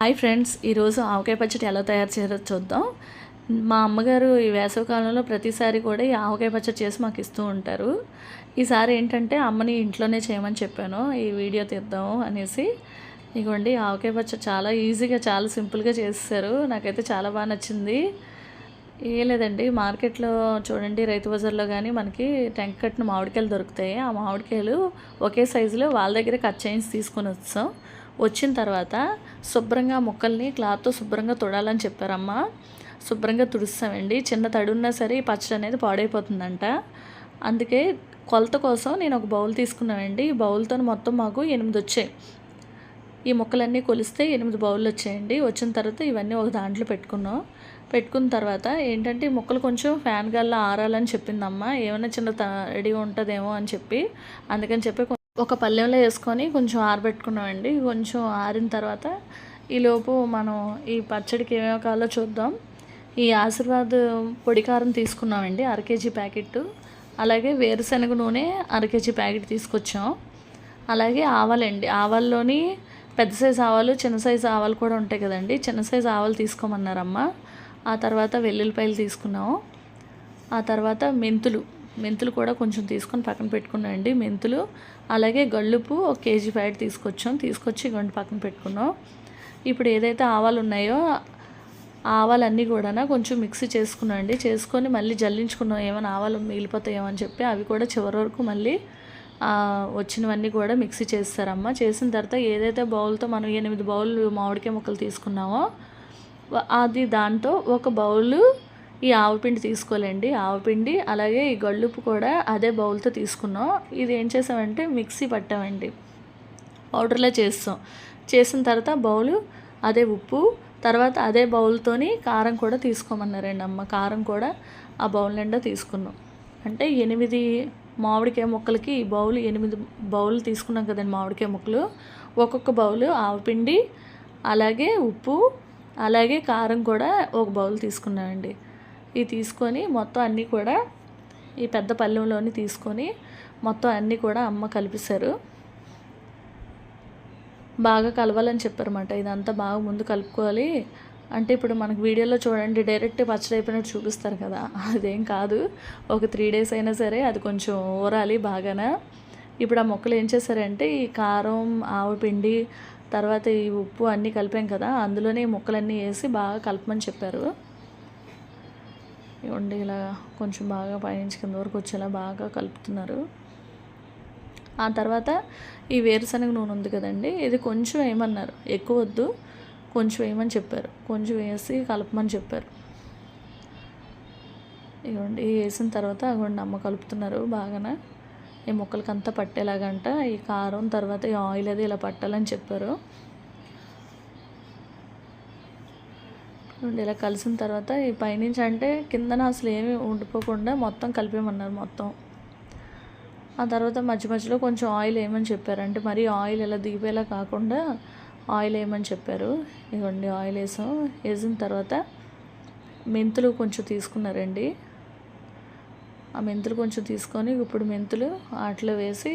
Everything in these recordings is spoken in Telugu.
హాయ్ ఫ్రెండ్స్ ఈరోజు ఆవకాయ పచ్చడి ఎలా తయారు చేయాలో చూద్దాం. మా అమ్మగారు ఈ వేసవికాలంలో ప్రతిసారి కూడా ఈ ఆవకాయ పచ్చడి చేసి మాకు ఇస్తూ ఉంటారు. ఈసారి ఏంటంటే అమ్మని ఇంట్లోనే చేయమని చెప్పాను. ఈ వీడియో తీద్దాము అనేసి. ఇగోండి ఆవకాయ పచ్చడి చాలా ఈజీగా చాలా సింపుల్గా చేస్తారు నాకైతే చాలా బాగా నచ్చింది. ఏ లేదండి మార్కెట్లో చూడండి రైతు బజార్లో కానీ మనకి టెంక కట్టిన మామిడికాయలు దొరుకుతాయి. ఆ మామిడికాయలు ఒకే సైజులో వాళ్ళ దగ్గర కట్ చేయించి తీసుకొని వచ్చాం. వచ్చిన తర్వాత శుభ్రంగా ముక్కల్ని క్లాత్తో శుభ్రంగా తుడాలని చెప్పారమ్మా. శుభ్రంగా తుడుస్తామండి. చిన్న తడున్నా సరే పచ్చడి అనేది పాడైపోతుందంట. అందుకే కొలత కోసం నేను ఒక బౌల్ తీసుకున్నానండి. ఈ బౌల్తో మొత్తం మాకు ఎనిమిది వచ్చాయి. ఈ మొక్కలన్నీ కొలిస్తే ఎనిమిది బౌళ్ళు వచ్చాయండి. వచ్చిన తర్వాత ఇవన్నీ ఒక దాంట్లో పెట్టుకున్నాం. పెట్టుకున్న తర్వాత ఏంటంటే ఈ ముక్కలు కొంచెం ఫ్యాన్ గల్లా ఆరాలని చెప్పిందమ్మ. ఏమైనా చిన్న తడి ఉంటుందేమో అని చెప్పి అందుకని చెప్పి ఒక పళ్ళెంలో వేసుకొని కొంచెం ఆరబెట్టుకున్నామండి. కొంచెం ఆరిన తర్వాత ఈలోపు మనం ఈ పచ్చడికి ఏమేమి కావాలో చూద్దాం. ఈ ఆశీర్వాద్ పొడి కారం తీసుకున్నామండి అర కేజీ ప్యాకెట్ అలాగే వేరుశనగ నూనె అర కేజీ ప్యాకెట్ తీసుకొచ్చాం. అలాగే ఆవాలండి ఆవాల్లోని పెద్ద సైజు ఆవాలు చిన్న సైజు ఆవాలు కూడా ఉంటాయి కదండి. చిన్న సైజు ఆవాలు తీసుకోమన్నారమ్మ. ఆ తర్వాత వెల్లుల్లిపాయలు తీసుకున్నాము ఆ తర్వాత మెంతులు మెంతులు కూడా కొంచెం తీసుకొని పక్కన పెట్టుకున్నామండి. మెంతులు అలాగే గళ్ళుపు ఒక కేజీ ప్యాకెట్ తీసుకొచ్చాం. తీసుకొచ్చి గంట పక్కన పెట్టుకున్నాం. ఇప్పుడు ఏదైతే ఆవాలు ఉన్నాయో ఆవాలన్నీ కూడా కొంచెం మిక్సీ చేసుకున్నాండి చేసుకొని మళ్ళీ జల్లించుకున్నాం. ఏమైనా ఆవాలు మిగిలిపోతాయేమో అని చెప్పి అవి కూడా చివరి వరకు మళ్ళీ వచ్చినవన్నీ కూడా మిక్సీ చేస్తారమ్మ. చేసిన తర్వాత ఏదైతే బౌల్తో మనం ఎనిమిది బౌల్ మామిడికాయ ముక్కలు తీసుకున్నామో అది దాంతో ఒక బౌలు ఈ ఆవపిండి తీసుకోలేండి ఆవపిండి అలాగే ఈ గళ్ళుపు కూడా అదే బౌల్తో తీసుకున్నాం. ఇది ఏం చేసామంటే మిక్సీ పట్టామండి. పౌడర్లో చేస్తాం. చేసిన తర్వాత బౌలు అదే ఉప్పు తర్వాత అదే బౌల్తోని కారం కూడా తీసుకోమన్నారండి అమ్మ. కారం కూడా ఆ బౌల్ నిండా తీసుకున్నాం. అంటే ఎనిమిది మామిడికాయ ముక్కలకి ఈ బౌల్ ఎనిమిది బౌల్ తీసుకున్నాం కదండి మామిడికాయ ముక్కలు. ఒక్కొక్క బౌలు ఆవపిండి అలాగే ఉప్పు అలాగే కారం కూడా ఒక బౌల్ తీసుకున్నామండి. ఇవి తీసుకొని మొత్తం అన్నీ కూడా ఈ పెద్ద పళ్ళెంలోని తీసుకొని మొత్తం అన్నీ కూడా అమ్మ కలిపిస్తారు బాగా కలవాలని చెప్పారన్నమాట. ఇదంతా బాగా ముందు కలుపుకోవాలి. అంటే ఇప్పుడు మనకు వీడియోలో చూడండి డైరెక్ట్ పచ్చడి అయిపోయినట్టు చూపిస్తారు కదా. అదేం కాదు. ఒక త్రీ డేస్ అయినా సరే అది కొంచెం ఊరాలి బాగానే. ఇప్పుడు ఆ మొక్కలు ఏం చేశారంటే ఈ కారం ఆవపిండి తర్వాత ఈ ఉప్పు అన్నీ కలిపాం కదా. అందులోనే ఈ ముక్కలన్నీ వేసి బాగా కలపమని చెప్పారు. ఇవ్వండి ఇలా కొంచెం బాగా పైనుంచి కింద వరకు వచ్చేలా బాగా కలుపుతున్నారు. ఆ తర్వాత ఈ వేరుశనగ నూనె ఉంది కదండి ఇది కొంచెం వేయమన్నారు. ఎక్కువ వద్దు కొంచెం వేయమని చెప్పారు. కొంచెం వేసి కలపమని చెప్పారు. ఇవ్వండి వేసిన తర్వాత అగోండి అమ్మ కలుపుతున్నారు బాగానే. ఈ మొక్కలకంతా అంతా పట్టేలాగంట ఈ కారం తర్వాత ఈ ఆయిల్ అది ఇలా పట్టాలని చెప్పారు. ఇలా కలిసిన తర్వాత ఈ పైనుంచి అంటే కిందన అసలు ఏమి ఉండిపోకుండా మొత్తం కలిపేమన్నారు మొత్తం. ఆ తర్వాత మధ్య మధ్యలో కొంచెం ఆయిల్ వేయమని చెప్పారు? అంటే మరి ఆయిల్ ఇలా దిగిపోయేలా కాకుండా ఆయిల్ వేయమని చెప్పారు? ఇవ్వండి ఆయిల్ వేసాం. వేసిన తర్వాత మెంతులు కొంచెం తీసుకున్నారండి. ఆ మెంతులు కొంచెం తీసుకొని ఇప్పుడు మెంతులు వాటిలో వేసి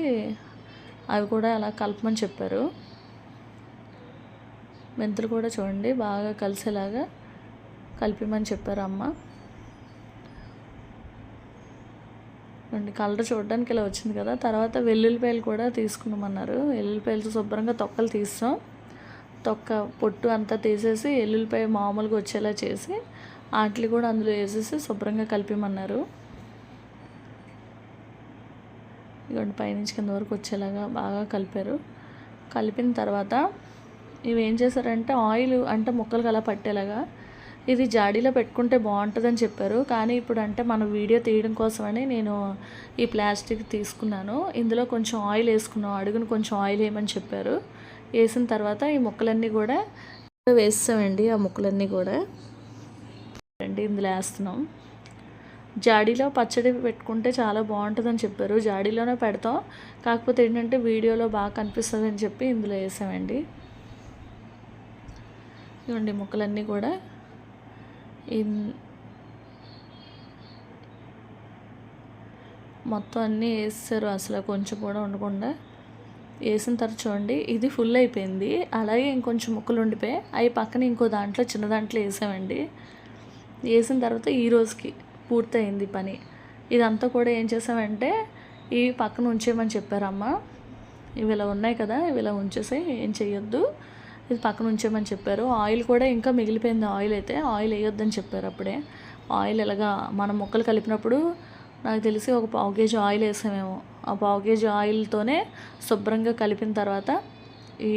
అవి కూడా అలా కలపమని చెప్పారు. మెంతులు కూడా చూడండి బాగా కలిసేలాగా కలిపిమని చెప్పారు అమ్మ. అండి కలర్ చూడడానికి ఇలా వచ్చింది కదా. తర్వాత వెల్లుల్లిపాయలు కూడా తీసుకున్నామన్నారు వెల్లుల్లిపాయలు శుభ్రంగా తొక్కలు తీస్తాం. తొక్క పొట్టు అంతా తీసేసి ఎల్లుల్లిపాయ మామూలుగా వచ్చేలా చేసి వాటిని కూడా అందులో వేసేసి శుభ్రంగా కలిపిమన్నారు. ఇదిగోండి పైనుంచి కింద వరకు వచ్చేలాగా బాగా కలిపారు. కలిపిన తర్వాత ఇవి ఏం చేశారంటే ఆయిల్ అంటే ముక్కలకు అలా పట్టేలాగా ఇది జాడీలో పెట్టుకుంటే బాగుంటుందని చెప్పారు. కానీ ఇప్పుడు అంటే మన వీడియో తీయడం కోసమని నేను ఈ ప్లాస్టిక్ తీసుకున్నాను. ఇందులో కొంచెం ఆయిల్ వేసుకున్నాం. అడుగును కొంచెం ఆయిల్ వేయమని చెప్పారు. వేసిన తర్వాత ఈ ముక్కలన్నీ కూడా వేస్తామండి. ఆ ముక్కలన్నీ కూడా అండి ఇందులో వేస్తున్నాం. జాడీలో పచ్చడి పెట్టుకుంటే చాలా బాగుంటుందని చెప్పారు. జాడీలోనే పెడతాం. కాకపోతే ఏంటంటే వీడియోలో బాగా కనిపిస్తుంది అని చెప్పి ఇందులో వేసామండి. ఇవ్వండి ముక్కలన్నీ కూడా. మొత్తం అన్నీ వేస్తారు. అసలు కొంచెం కూడా ఉండకుండా వేసిన తర్వాత చూడండి ఇది ఫుల్ అయిపోయింది. అలాగే ఇంకొంచెం ముక్కలు ఉండిపోయి అవి పక్కన ఇంకో దాంట్లో చిన్న దాంట్లో వేసామండి. వేసిన తర్వాత ఈ రోజుకి పూర్తయింది పని. ఇదంతా కూడా ఏం చేసామంటే ఇవి పక్కన ఉంచేయమని చెప్పారమ్మ. ఇవి ఇలా ఉన్నాయి కదా ఇవి ఇలా ఉంచేసి ఏం చెయ్యొద్దు. ఇది పక్కన ఉంచేయమని చెప్పారు. ఆయిల్ కూడా ఇంకా మిగిలిపోయింది ఆయిల్ అయితే. ఆయిల్ వేయొద్దని చెప్పారు అప్పుడే. ఆయిల్ ఇలాగా మనం ముక్కలు కలిపినప్పుడు నాకు తెలిసి ఒక పావు కేజీ ఆయిల్ వేసామేమో ఆ పావు కేజీ ఆయిల్తోనే శుభ్రంగా కలిపిన తర్వాత ఈ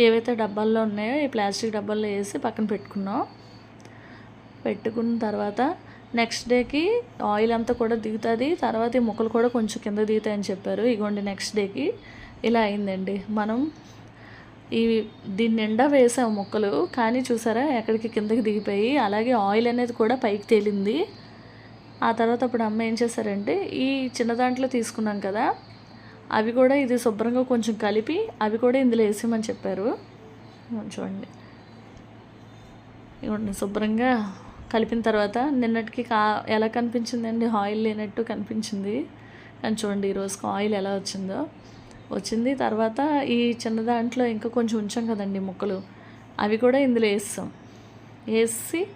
ఏవైతే డబ్బాల్లో ఉన్నాయో ఈ ప్లాస్టిక్ డబ్బాల్లో వేసి పక్కన పెట్టుకున్నాం. పెట్టుకున్న తర్వాత నెక్స్ట్ డేకి ఆయిల్ అంతా కూడా దిగుతుంది. తర్వాత ఈ ముక్కలు కూడా కొంచెం కింద దిగుతాయని చెప్పారు. ఇగోండి నెక్స్ట్ డేకి. ఇలా అయిందండి. మనం ఈ దీని నిండా వేసాము ముక్కలు కానీ చూసారా ఎక్కడికి కిందకి దిగిపోయి అలాగే ఆయిల్ అనేది కూడా పైకి తేలింది. ఆ తర్వాత అప్పుడు అమ్మ ఏం చేశారంటే ఈ చిన్న దాంట్లో తీసుకున్నాం కదా అవి కూడా ఇది శుభ్రంగా కొంచెం కలిపి అవి కూడా ఇందులో వేసేయమని చెప్పారు. చూడండి. ఇవ్వండి శుభ్రంగా కలిపిన తర్వాత నిన్నటికి కా ఎలా కనిపించిందండి? ఆయిల్ లేనట్టు కనిపించింది. కానీ చూడండి ఈ రోజుకి ఆయిల్ ఎలా వచ్చిందో. వచ్చింది. తర్వాత ఈ చిన్న దాంట్లో ఇంకా కొంచెం ఉంచాం కదండి ముక్కలు. అవి కూడా ఇందులో వేస్తాం. వేసి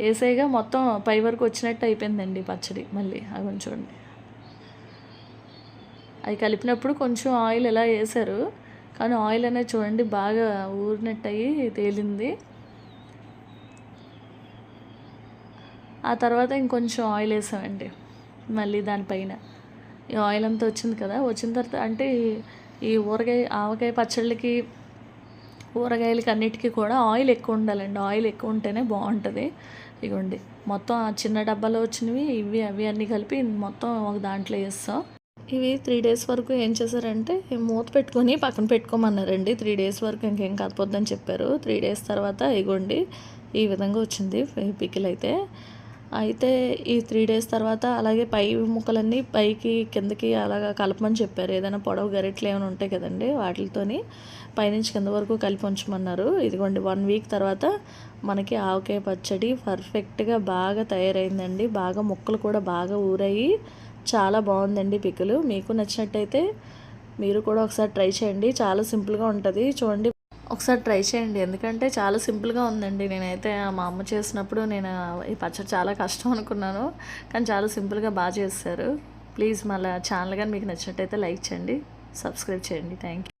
వేసేగా మొత్తం పై వరకు వచ్చినట్టు అయిపోయిందండి పచ్చడి మళ్ళీ. అవి కొంచెం చూడండి. అవి కలిపినప్పుడు కొంచెం ఆయిల్ ఎలా వేసారు కానీ ఆయిల్ అనేది చూడండి బాగా ఊరినట్టు అయ్యి తేలింది. ఆ తర్వాత ఇంకొంచెం ఆయిల్ వేసామండి మళ్ళీ దానిపైన. ఈ ఆయిల్ అంతా వచ్చింది కదా వచ్చిన తర్వాత అంటే ఈ- ఊరగాయ ఆవకాయ పచ్చళ్ళకి ఊరగాయలకి అన్నిటికీ కూడా ఆయిల్ ఎక్కువ ఉండాలండి. ఆయిల్ ఎక్కువ ఉంటేనే బాగుంటుంది. ఇగోండి మొత్తం ఆ చిన్న డబ్బాలో వచ్చినవి ఇవి అవి అన్నీ కలిపి మొత్తం ఒక దాంట్లో వేస్తాం. ఇవి త్రీ డేస్ వరకు ఏం చేశారంటే మూత పెట్టుకొని పక్కన పెట్టుకోమన్నారండి. త్రీ డేస్ వరకు ఇంకేం కాకపోద్దని చెప్పారు. త్రీ డేస్ తర్వాత ఇగోండి ఈ విధంగా వచ్చింది పికిల్ అయితే అయితే ఈ త్రీ డేస్ తర్వాత అలాగే పై ముక్కలన్నీ పైకి కిందకి అలాగా కలపమని చెప్పారు. ఏదైనా పొడవు గరిట్లు ఏమైనా ఉంటాయి కదండి వాటితోని పైనుంచి కింద వరకు కలిపి ఉంచమన్నారు. ఇదిగోండి వన్ వీక్ తర్వాత మనకి ఆవకాయ పచ్చడి పర్ఫెక్ట్గా బాగా తయారైందండి. బాగా ముక్కలు కూడా బాగా ఊరాయి. చాలా బాగుందండి పిక్కలు. మీకు నచ్చినట్టయితే మీరు కూడా ఒకసారి ట్రై చేయండి. చాలా సింపుల్గా ఉంటుంది. చూడండి ఒకసారి ట్రై చేయండి. ఎందుకంటే చాలా సింపుల్గా ఉందండి. నేనైతే మా అమ్మ చేసినప్పుడు నేను ఈ పచ్చడి చాలా కష్టం అనుకున్నాను. కానీ చాలా సింపుల్గా బాగా చేస్తారు ప్లీజ్ మళ్ళీ ఛానల్ కానీ మీకు నచ్చినట్టయితే లైక్ చేయండి. సబ్స్క్రైబ్ చేయండి. Thank you